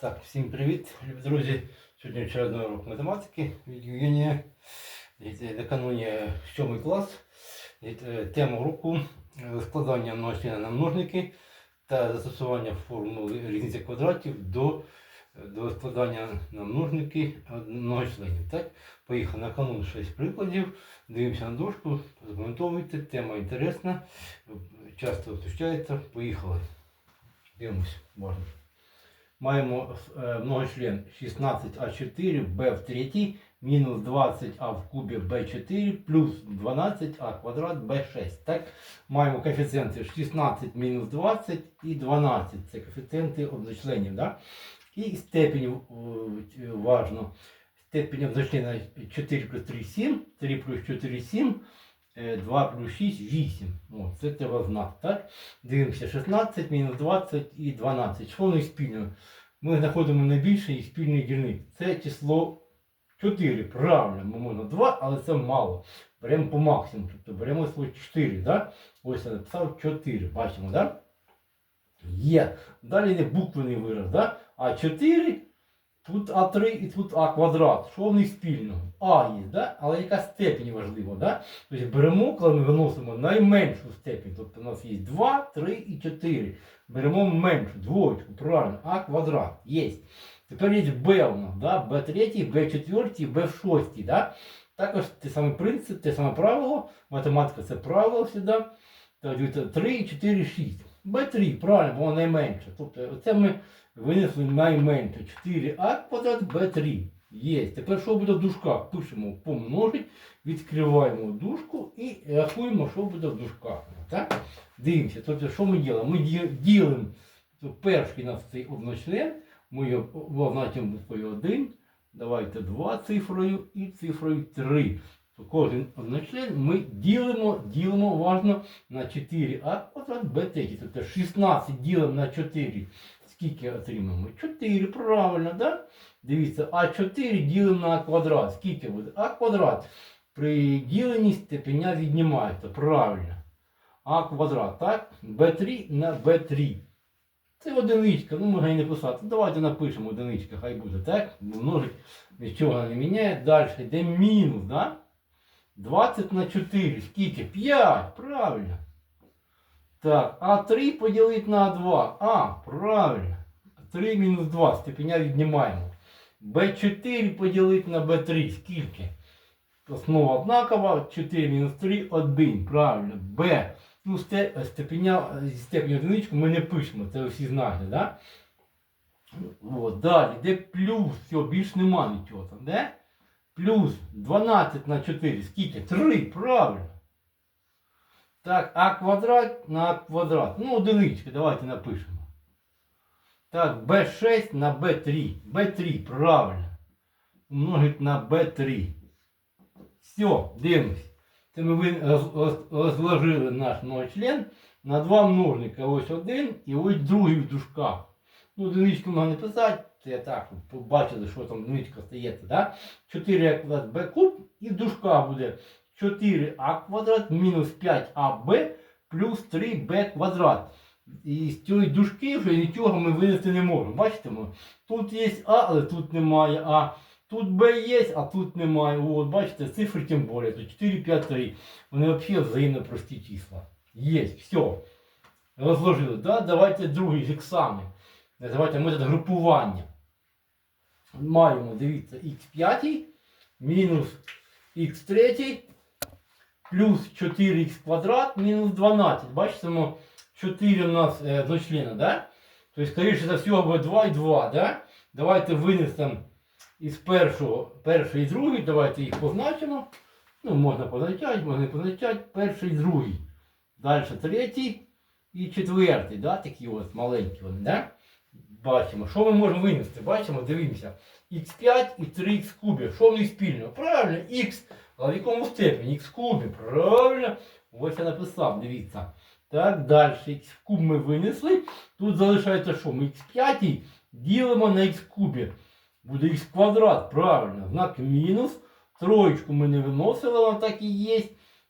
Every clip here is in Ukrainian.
Так, всім привіт, любі друзі. Сьогодні очередний урок математики від Євгенія. Е, Накануні 7 клас. Е, Тема уроку е, складання множення на множники та застосування формули різниці квадратів до, до складання на множники многочленів. Так, поїхали на канун 6 прикладів. Дивимося на дошку, запам'ятовуйте, тема інтересна, часто зустрічається. Поїхали. Дивимось, можна. Маємо е, многочлен 16а4 b в третій мінус 20а в кубі b4 плюс 12а квадрат b6. Так? Маємо коефіцієнти 16 мінус 20 і 12. Це коефіцієнти одночленів. Да? І степень важно. Степень одночлена 4 плюс 3 7, 3 плюс 4 7, 2 плюс 6 8. О, це треба знати. Так? Дивимося 16, мінус 20 і 12. Що вони спільно? Ми знаходимо найбільший і спільний дільник. Це число 4. Правильно, ми можна 2, але це мало. Беремо по максимуму. Тобто беремо число 4. Да? Ось я написав 4. Бачимо, да? Є. Далі йде буквений вираз. Да? А 4 Тут А3 і тут А квадрат. Що в них спільного? А є, да? але яка степень важлива. Да? Тобто беремо, коли ми виносимо найменшу степень. Тобто у нас є 2, 3 і 4. Беремо меншу, двоєчку, правильно, А квадрат. Є. Тепер є Б у нас, да? Б3, Б4, Б6. Да? Також те саме принцип, те саме правило. Математика це правило завжди. Тобто 3, 4, 6. Б3, правильно, воно найменше. Тобто це ми винесли найменше 4а квадрат b3. Є. Тепер що буде в дужках? Пишемо помножить, відкриваємо дужку і рахуємо, що буде в дужках. Так? Дивимося. Тобто, що ми робимо? Ми ділимо перший нас цей одночлен, ми його означимо буквою 1. Давайте 2 цифрою і цифрою 3. Кожен одночлен ми ділимо, ділимо уважно на 4а квадрат b3. Тобто 16 ділимо на 4. Скільки отримаємо? 4, правильно, да? Дивіться, А4 ділимо на квадрат. Скільки буде? А квадрат. При діленні степеня віднімається. Правильно. А квадрат, так? Б3 на Б3. Це одиничка, ну можна і не писати. Давайте напишемо одиничка, хай буде, так? Множить нічого не міняє. Далі йде мінус, да? 20 на 4. Скільки? 5. Правильно. Так, А3 поділити на А2. А, правильно. 3 мінус 2. Степеня віднімаємо. Б4 поділити на Б3. Скільки? Основа однакова. 4 мінус 3 1. Правильно. Б. Ну, степеня, зі степені одиничку ми не пишемо. Це всі знаєте, да? От, далі. Де плюс? Все, більш нема нічого там. Де? Плюс 12 на 4. Скільки? 3. Правильно. Так, а квадрат на квадрат. Ну, одиничка, давайте напишемо. Так, b6 на b3. b3, правильно. Умножить на b3. Все, дивимось. Це ми розложили наш многочлен на два множника. Ось один і ось другий в дужках. Ну, одиничку можна писати, це я так побачили, що там одиничка стається. Да? 4 квадрат b куб і в дужках буде 4а квадрат мінус 5аб плюс 3b квадрат. І з цієї дужки вже нічого ми винести не можемо. Бачите? Тут є А, але тут немає А. Тут Б є, а тут немає. От, бачите, цифри тим більше. Тут 4, 5, 3. Вони взагалі взаємно прості числа. Є, все. Розложили. Да? Давайте другий з. Називайте метод групування. Маємо, дивіться, х5 мінус х3 плюс 4х квадрат мінус 12. Бачите, 4 у нас е, одночлена, да? Тобто, скоріше за всього, буде 2 і 2, да? Давайте винесемо із першого, перший і другий, давайте їх позначимо. Ну, можна позначати, можна не позначати. Перший і другий. Далі третій і четвертий, да? такі от маленькі вони, да? Бачимо, що ми можемо винести? Бачимо, дивимося. Х5 і 3х кубі. Що в них спільно? Правильно, х. Але в якому степені? Х кубі. Правильно. Ось я написав, дивіться. Так, далі. Х куб ми винесли. Тут залишається що? Ми х5 ділимо на х кубі. Буде х квадрат, правильно. Знак мінус. Троєчку ми не виносили, вона так і є.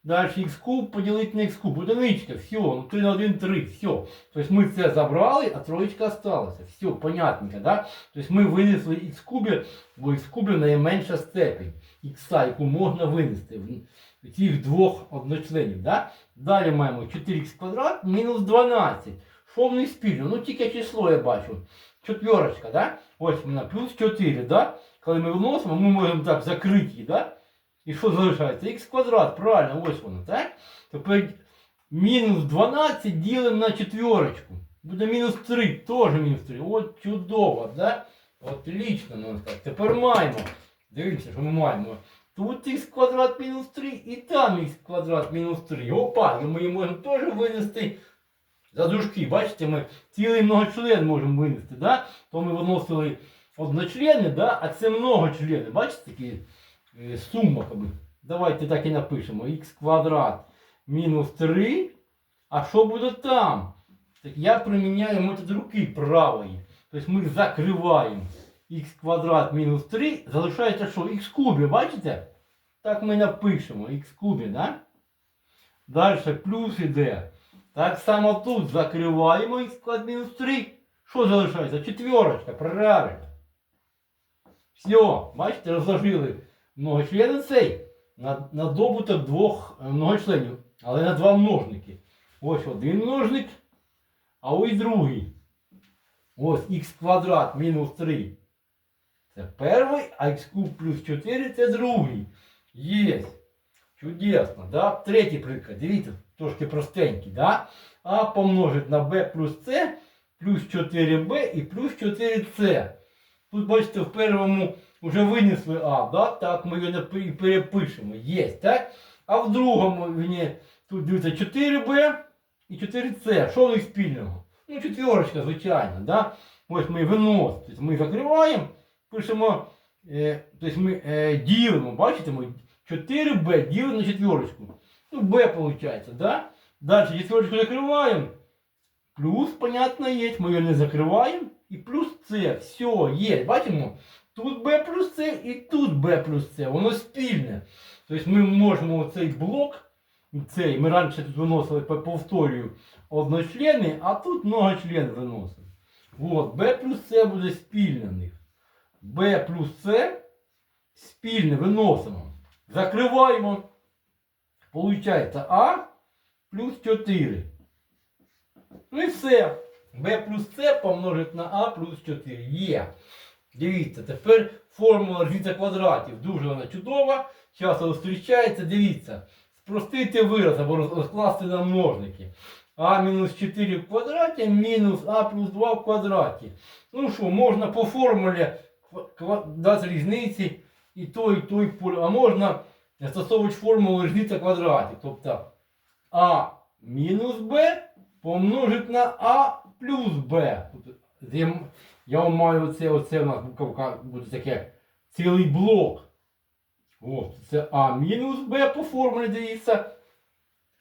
Далі х куб поділити на х куб. Одиничка, все, ну 3 на 1, 3, все. Тобто ми це забрали, а троєчка осталася. Все, понятненько, да? Тобто ми винесли х кубі, бо х кубі найменша степень х, яку можна винести в цих двох одночленів. Да? Далі маємо 4х квадрат мінус 12. Що в спільно? Ну тільки число я бачу. Четверочка, да? Ось вона плюс 4, да? Коли ми виносимо, ми можемо так закрити її, да? І що залишається? Х квадрат, правильно, ось воно, так? Тепер мінус 12 ділимо на четверочку. Буде мінус 3, теж мінус 3. От чудово, да? Отлично, ну так. Тепер маємо. Дивіться, що ми маємо. Тут х квадрат мінус 3 і там х квадрат мінус 3. Опа, і ми її можемо теж винести за дужки. Бачите, ми цілий многочлен можемо винести, да? То ми виносили одночлени, да? а це многочлени. Бачите, такі сума. Как бы. Давайте так і напишемо. х квадрат мінус 3. А що буде там? Так я приміняю метод руки правої. Тобто ми закриваємо х квадрат мінус 3. Залишається що? х кубі, бачите? Так ми напишемо. х кубі, да? Далі плюс іде. Так само тут закриваємо х квадрат мінус 3. Що залишається? Четверочка, правильно. Все, бачите, розложили многочлени цей на, на добуток двох е, многочленів, але на два множники. Ось один множник, а ось другий. Ось х квадрат мінус 3. Це перший, а х куб плюс 4 це другий. Є. Чудесно, да? Третій приклад. Дивіться, трошки простенький, да? А помножить на b плюс c, плюс 4b і плюс 4c. Тут, бачите, в першому вже винесли А, да? так ми його пе- перепишемо. Є, так? А в другому він тут дивіться 4b і 4c. Що в них спільного? Ну, четверочка, звичайно, да? Ось ми виносимо. Тобто ми закриваємо, пишемо, е, тобто ми е, ділимо, бачите, ми 4b ділимо на четверочку. Ну, b виходить, да? Далі четверочку закриваємо. Плюс, понятно, є, ми його не закриваємо. І плюс С. Все, є. Бачимо? Тут B плюс С і тут B плюс С. Воно спільне. Тобто ми можемо цей блок, цей, ми раніше тут виносили, повторюю, одночлени, а тут многочлен виносимо. От, B плюс С буде спільне в них. B плюс С спільне виносимо. Закриваємо. Получається А плюс 4. Ну і все. b плюс c помножить на a плюс 4. Є. Дивіться, тепер формула різниця квадратів. Дуже вона чудова. Часто зустрічається. Дивіться. Спростити вираз або розкласти на множники. а мінус 4 в квадраті мінус а плюс 2 в квадраті. Ну що, можна по формулі дати різниці і той, і той, поле. а можна застосовувати формулу різниця квадратів. Тобто а мінус b помножить на А плюс Б. Я маю оце, оце у нас буковка буде таке цілий блок. От, це А мінус Б по формулі дивіться.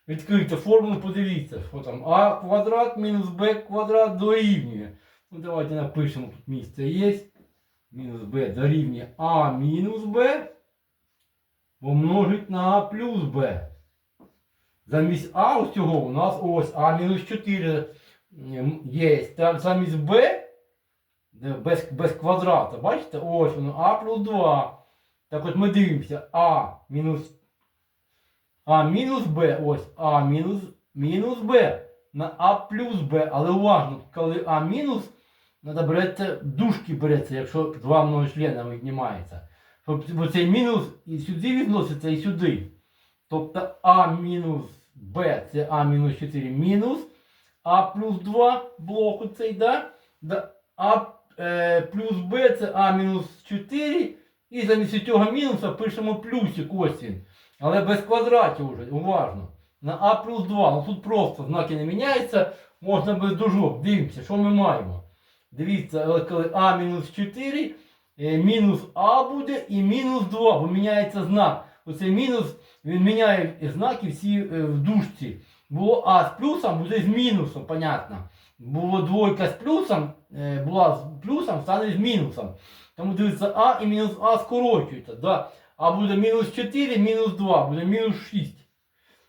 Відкрийте формулу, подивіться, що там А квадрат мінус Б квадрат дорівнює. Ну давайте напишемо, тут місце є. Мінус Б дорівнює А мінус Б помножить на А плюс Б. Замість А ось у нас ось А мінус 4 м, є. Замість Б без, без квадрата, бачите? Ось воно А плюс 2. Так от ми дивимося А мінус А мінус Б, ось А мінус, мінус Б на А плюс Б. Але уважно, коли А мінус, треба берете, дужки береться, якщо два многочлена віднімається. Щоб цей мінус і сюди відноситься, і сюди. Тобто А мінус Б це А мінус 4 мінус. А плюс 2 блоку цей, да? да? А е, плюс Б це А мінус 4. І замість цього мінуса пишемо плюсик ось. Але без квадратів вже, уважно. На А плюс 2. Ну тут просто знаки не міняються. Можна без дужок. Дивимося, що ми маємо. Дивіться, коли А мінус 4, е, мінус А буде і мінус 2, бо міняється знак. Оцей мінус, він міняє знаки всі е, в дужці. Було А з плюсом, буде з мінусом, понятно. Було двойка з плюсом, е, була з плюсом, стане з мінусом. Тому дивиться А і мінус А скорочується. Да? А буде мінус 4, мінус 2, буде мінус 6.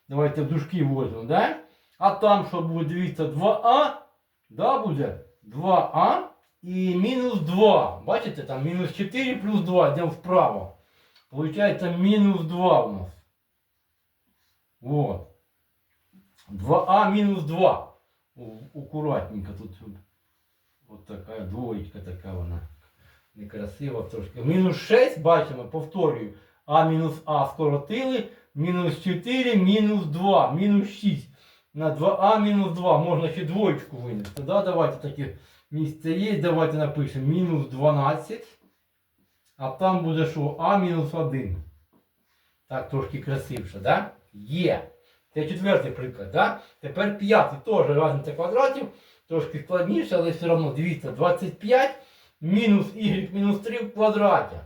Давайте в дужки возьмемо, да? А там що буде, дивіться, 2а, да, буде 2а і мінус 2. Бачите, там мінус 4 плюс 2, йдемо вправо. Получається мінус 2 у нас. Вот. 2а минус 2. У- Аккуратненько тут. Вот така двоєчка така вона. Некрасива трошки. Мінус 6, бачимо, повторюю. А мінус А скоротили. Мінус 4, мінус 2, мінус 6. На 2а мінус 2 можна ще двоєчку винести. Да? Давайте таке місце є. Давайте напишемо мінус 12. А там буде що? А мінус 1. Так, трошки красивше, да? Є. Це четвертий приклад, да? Тепер п'ятий теж разниця квадратів, трошки складніше, але все одно, дивіться, 25 мінус y мінус 3 в квадраті.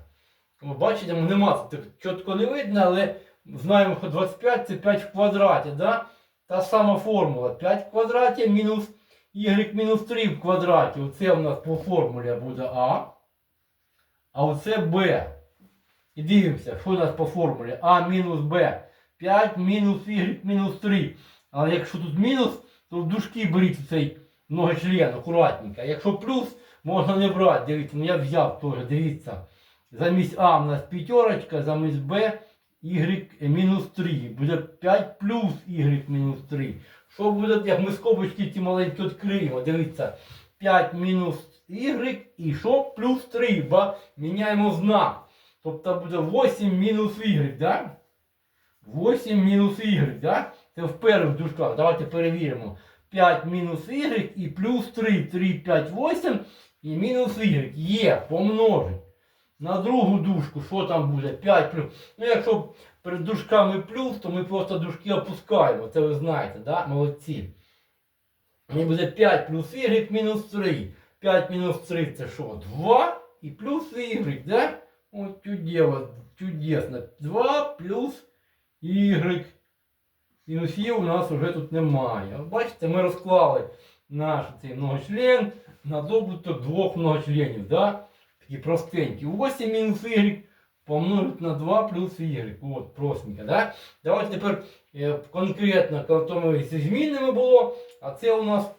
Ви бачите, ну, нема це чітко не видно, але знаємо, що 25 це 5 в квадраті, да? Та сама формула. 5 в квадраті мінус y мінус 3 в квадраті. Оце у нас по формулі буде А. А оце Б. І дивимося, що у нас по формулі А мінус Б. 5 мінус y мінус 3. Але якщо тут мінус, то в дужки беріть цей многочлен акуратненько. Якщо плюс, можна не брати. Дивіться, ну я взяв теж, дивіться. Замість А у нас п'ятерочка, замість Б y мінус 3. Буде 5 плюс y мінус 3. Що буде, як ми скобочки ті маленькі відкриємо? Дивіться. 5 мінус y і що? Плюс 3. Ба міняємо знак. Тобто буде 8 мінус y, да? 8 мінус y, да? Це в перших дужках. Давайте перевіримо. 5 мінус y і плюс 3, 3, 5, 8 і мінус y. Є, помножить. На другу дужку, що там буде? 5 плюс. Ну, якщо перед дужками плюс, то ми просто дужки опускаємо. Це ви знаєте, да? Молодці. Мені буде 5 плюс y мінус 3. 5 мінус 3 це що? 2 і плюс y, да? От чудесно. 2 плюс y. Мінусів у нас вже тут немає. Бачите, ми розклали наш цей многочлен на добуток двох многочленів. Да? Такі простенькі. 8 мінус y помножить на 2 плюс y. От, простенько. Да? Давайте тепер е, конкретно, коли зі змінними було, а це у нас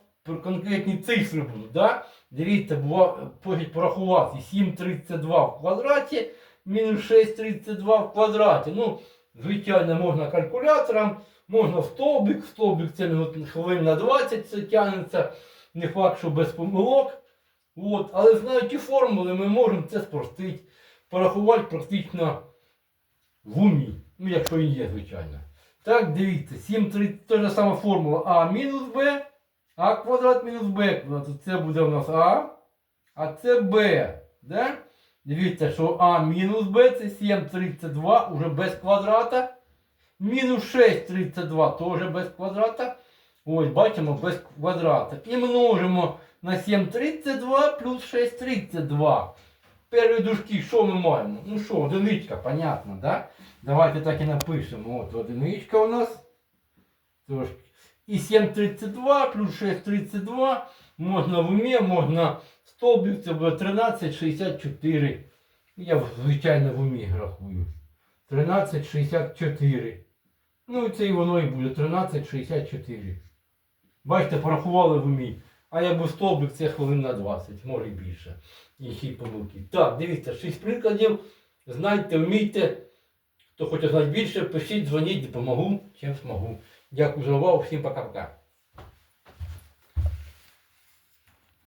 конкретні цифри будуть. Да? Дивіться, потім порахувати 7,32 в квадраті, мінус 6,32 в квадраті. Ну, звичайно, можна калькулятором, можна стовбик, стовбик це хвилин на 20 це тягнеться, не факт, що без помилок. От. Але знаючи формули, ми можемо це спростити, порахувати практично в умі. Ну, якщо і є, звичайно. Так, дивіться, 7,3, та ж сама формула А мінус Б, А квадрат мінус Б квадрат. Це буде у нас А, а це Б. Да? Дивіться, що А мінус Б це 7,32 уже без квадрата. Мінус 6,32 теж без квадрата. Ось, бачимо, без квадрата. І множимо на 7,32 плюс 6,32. Перші дужки, що ми маємо? Ну що, одиничка, понятно, да? Давайте так і напишемо. От одиничка у нас. І 7,32 плюс 6,32 можна в умі, можна стовбик, це буде 13,64. Я звичайно в умі рахую. 13,64. Ну і це і воно і буде 13,64. Бачите, порахували в умі. А якби стовбик це хвилин на 20, може і більше. І помилки. Так, дивіться, 6 прикладів. Знайте, вмійте. Хто хоче знати більше, пишіть, дзвоніть, допомогу, чим змогу. Дякую за увагу, всім пока-пока.